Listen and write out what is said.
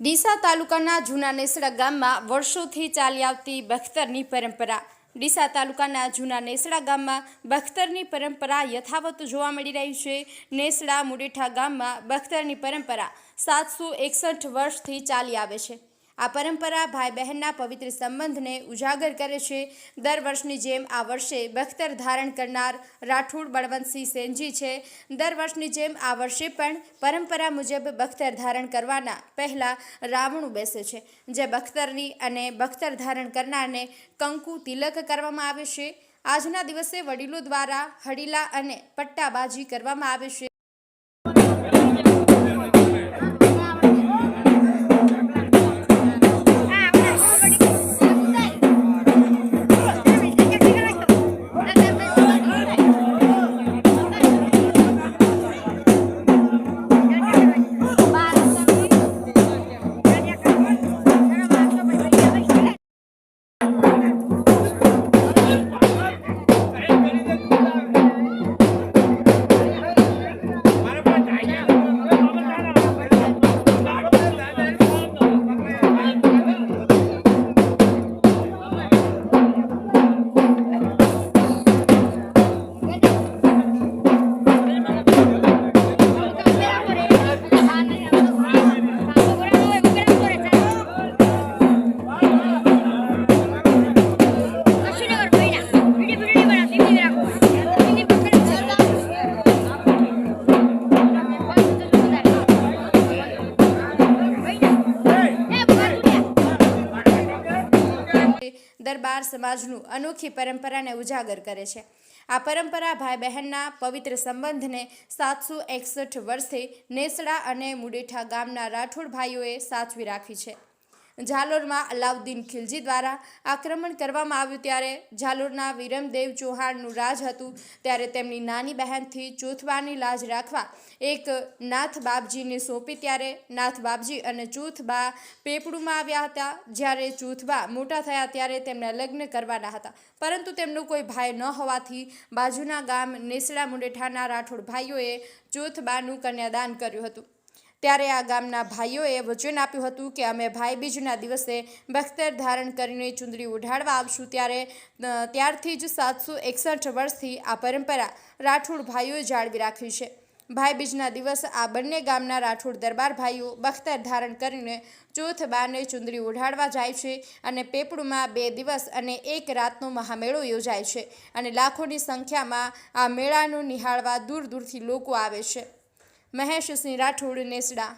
ડીસા તાલુકાના જૂના નેસડા ગામમાં વર્ષોથી ચાલી આવતી બખ્તરની પરંપરા. ડીસા તાલુકાના જૂના નેસડા ગામમાં બખ્તરની પરંપરા યથાવત જોવા મળી રહી છે. નેસડા મુડેઠા ગામમાં બખ્તરની પરંપરા સાતસો એકસઠ વર્ષથી ચાલી આવે છે. આ પરંપરા ભાઈ બહેનના પવિત્ર સંબંધને ઉજાગર કરે છે. દર વર્ષની જેમ આ વર્ષે બખ્તર ધારણ કરનાર રાઠોડ બળવંતસિંહ સેનજી છે. દર વર્ષની જેમ આ વર્ષે પણ પરંપરા મુજબ બખ્તર ધારણ કરવાના પહેલાં રાવણું બેસે છે. જે બખ્તરની અને બખ્તર ધારણ કરનારને કંકુ તિલક કરવામાં આવે છે. આજના દિવસે વડીલો દ્વારા હડીલા અને પટ્ટાબાજી કરવામાં આવે છે. દરબાર સમાજનું અનોખી પરંપરાને ઉજાગર કરે છે. આ પરંપરા ભાઈ બહેનના પવિત્ર સંબંધને સાતસો એકસઠ વર્ષે નેસડા અને મુડેઠા ગામના રાઠોડ ભાઈઓએ સાચવી રાખી છે. જાલોરમાં અલાઉદ્દીન ખિલજી દ્વારા આક્રમણ કરવામાં આવ્યું ત્યારે ઝાલોરના વિરમદેવ ચૌહાણનું રાજ હતું. ત્યારે તેમની નાની બહેનથી ચોથબાની લાજ રાખવા એક નાથ બાપજીને સોંપી ત્યારે નાથ બાપજી અને ચોથબા પેપડુમાં આવ્યા હતા. જ્યારે ચોથબા મોટા થયા ત્યારે તેમના લગ્ન કરવાના હતા. પરંતુ તેમનો કોઈ ભાઈ ન હોવાથી બાજુના ગામ નેસડા મુંડેઠાના રાઠોડ ભાઈઓએ ચોથબાનું કન્યાદાન કર્યું હતું. ત્યારે આ ગામના ભાઈઓએ વચન આપ્યું હતું કે અમે ભાઈબીજના દિવસે બખ્તર ધારણ કરીને ચુંદડી ઉઢાડવા આવશું ત્યારે ત્યારથી જ સાતસો એકસઠ વર્ષથી આ પરંપરા રાઠોડ ભાઈઓએ જાળવી રાખી છે. ભાઈબીજના દિવસ આ બંને ગામના રાઠોડ દરબાર ભાઈઓ બખ્તર ધારણ કરીને ચોથ બારને ચુંદડી ઉઢાડવા જાય છે અને પેપડુમાં બે દિવસ અને એક રાતનો મહામેળો યોજાય છે અને લાખોની સંખ્યામાં આ મેળાનું નિહાળવા દૂર દૂરથી લોકો આવે છે. મહેશસિંહ રાઠોડ નેસડા